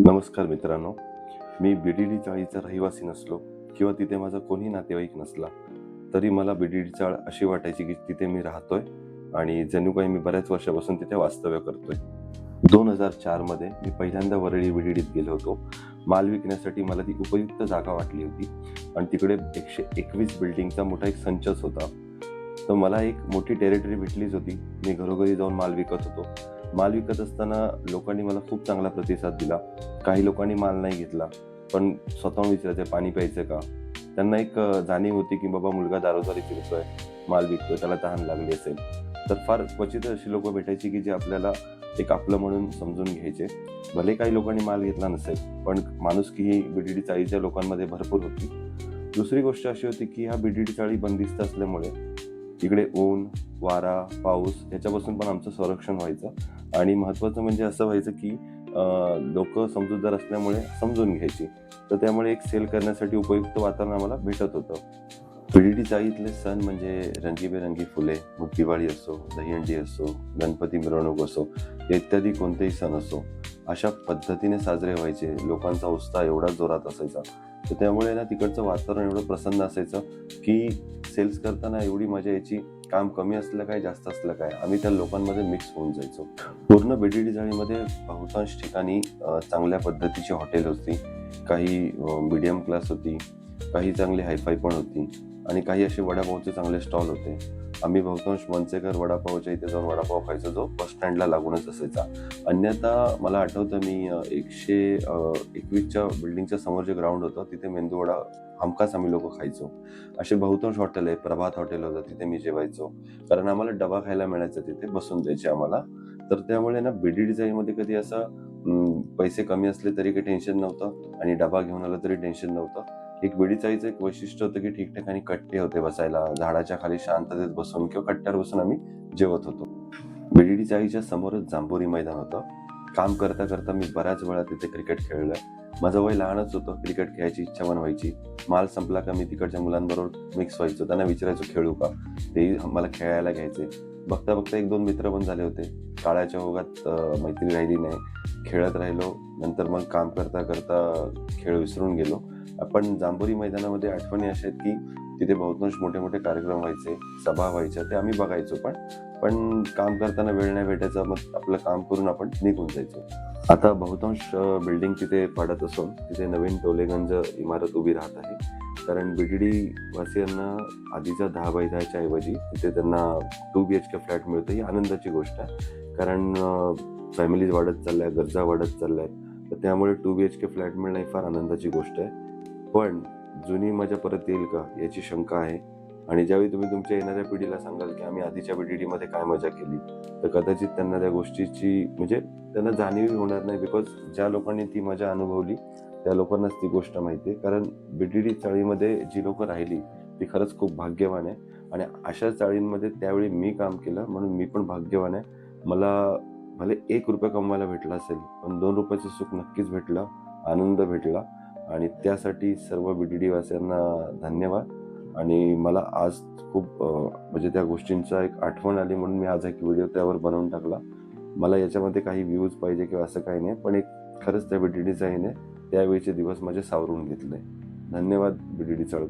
नमस्कार मित्रांनो. मी बिडिडी चाळीचा रहिवासी नसलो किंवा तिथे माझा कोणी नातेवाईक नसला तरी मला बिडिडी चाळ अशी वाटायची की तिथे मी राहतोय आणि जणू काही मी बऱ्याच वर्षापासून तिथे वास्तव्य करतोय. दोन हजार चारमध्ये मी पहिल्यांदा वरळी बिडिडीत गेलो होतो. माल विकण्यासाठी मला ती उपयुक्त जागा वाटली होती आणि तिकडे एकशे एकवीस बिल्डिंगचा मोठा एक संचच होता. तर मला एक मोठी टेरिटरी भेटलीच होती. मी घरोघरी जाऊन माल विकत होतो. माल विकत असताना लोकांनी मला खूप चांगला प्रतिसाद दिला. काही लोकांनी माल नाही घेतला पण स्वतःहून विचारायचं पाणी प्यायचं का? त्यांना एक जाणीव होती की बाबा मुलगा दारोदारी फिरतोय माल विकतोय त्याला तहान लागली असेल. तर फार क्वचित अशी लोक भेटायची की जे आपल्याला एक आपलं म्हणून समजून घ्यायचे. भले काही लोकांनी माल घेतला नसेल पण माणुसकी ही बीडीडी चाळीच्या लोकांमध्ये भरपूर होती. दुसरी गोष्ट अशी होती की ह्या बीडीडी चाळी बंदिस्त असल्यामुळे इकडे ऊन वारा पाऊस याच्यापासून पण आमचं संरक्षण व्हायचं. आणि महत्त्वाचं म्हणजे असं व्हायचं की लोक समजूतदार असल्यामुळे समजून घ्यायची. तर त्यामुळे एक सेल करण्यासाठी उपयुक्त वातावरण आम्हाला भेटत होतं. पिढी चाळीतले सण म्हणजे रंगीबेरंगी फुले मग दिवाळी असो दहीहंडी असो गणपती मिरवणूक असो इत्यादी कोणतेही सण असो अशा पद्धतीने साजरे व्हायचे. लोकांचा उत्साह एवढा जोरात असायचा. तर त्यामुळे ना तिकडचं वातावरण एवढं प्रसन्न असायचं की सेल्स करताना एवढी मजा यायची. काम कमी असलं काय जास्त असलं काय आम्ही त्या लोकांमध्ये मिक्स होऊन जायचो. पूर्ण बिडीडी जाळीमध्ये बहुतांश ठिकाणी चांगल्या पद्धतीची हॉटेल होती. काही मीडियम क्लास होती. काही चांगली हायफाय पण होती. आणि काही असे वडापावचे चांगले स्टॉल होते. आम्ही बहुतांश मनसेकर वडापावच्या इथे जाऊन वडापाव खायचो. जो बस स्टँडला लागूनच असायचा. अन्यथा मला आठवतं मी एकशे एकवीसच्या बिल्डिंगच्या समोर जे ग्राउंड होतं तिथे मेंदूवडा हमखास आम्ही लोक खायचो. असे बहुतांश हॉटेल आहे. प्रभात हॉटेल होतं तिथे मी जेवायचो. कारण आम्हाला डबा खायला मिळायचा तिथे बसून द्यायचे आम्हाला. तर त्यामुळे ना बीडी डिझाईनमध्ये कधी असं पैसे कमी असले तरी काही टेन्शन नव्हतं. आणि डबा घेऊन आलं तरी टेन्शन नव्हतं. एक वेळीचाईचं एक वैशिष्ट्य होतं की ठिकठिकाणी कट्टे होते बसायला. झाडाच्या खाली शांततेत बसून किंवा कट्ट्यावर बसून आम्ही जेवत होतो. बीडी चाळीच्या समोरच जांभोरी मैदान होतं. काम करता करता मी बऱ्याच वेळा तिथे क्रिकेट खेळलं. माझं वय लहानच होतं क्रिकेट खेळायची इच्छा पण व्हायची. माल संपला का मी तिकडच्या मुलांबरोबर मिक्स व्हायचो त्यांना विचारायचो खेळू का? तेही मला खेळायला घ्यायचे. बघता बघता एक दोन मित्र पण झाले होते. काळाच्या ओघात मैत्री राहिली नाही. खेळत राहिलो. नंतर मग काम करता करता खेळ विसरून गेलो. पण जांभोरी मैदानामध्ये आठवणी अशा आहेत की तिथे बहुतांश मोठे मोठे कार्यक्रम व्हायचे सभा व्हायच्या ते आम्ही बघायचो पण पण काम करताना वेळ नाही भेटायचा मग आपलं काम करून आपण निघून जायचो. आता बहुतांश बिल्डिंग तिथे पडत असून तिथे नवीन टोलेगंज इमारत उभी राहत आहे. कारण बीडीडी वासियांना आधीचा दहा बाय दहाच्या ऐवजी तिथे त्यांना two B H K flat मिळतो ही आनंदाची गोष्ट आहे. कारण फॅमिलीज वाढत चालल्या गरजा वाढत चालल्या आहेत तर त्यामुळे two B H K flat मिळणं ही फार आनंदाची गोष्ट आहे. पण जुनी मजा परत येईल का याची शंका आहे. आणि ज्यावेळी तुम्ही तुमच्या येणाऱ्या पिढीला सांगाल की आम्ही आधीच्या बीडीडीमध्ये काय मजा केली तर कदाचित त्यांना त्या गोष्टीची म्हणजे त्यांना जाणीव होणार नाही बिकॉज ज्या लोकांनी ती मजा अनुभवली त्या लोकांनाच ती गोष्ट माहिती आहे. कारण बी डी डी चाळीमध्ये जी लोक राहिली ती खरंच खूप भाग्यवान आहे. आणि अशा चाळींमध्ये त्यावेळी मी काम केलं म्हणून मी पण भाग्यवान आहे. मला भले एक रुपया कमवायला भेटला असेल पण दोन रुपयाचं सुख नक्कीच भेटलं आनंद भेटला. आणि त्यासाठी सर्व बी डी डी वासियांना धन्यवाद. आणि मला आज खूप म्हणजे त्या गोष्टींचा एक आठवण आली म्हणून मी आज एक व्हिडिओ त्यावर बनवून टाकला. मला याच्यामध्ये काही व्ह्यूज पाहिजे किंवा असं काही नाही. पण एक खरंच त्या बीडीडीचा हिने त्यावेळीचे दिवस माझे सावरून घेतले. धन्यवाद बीडीडी चळ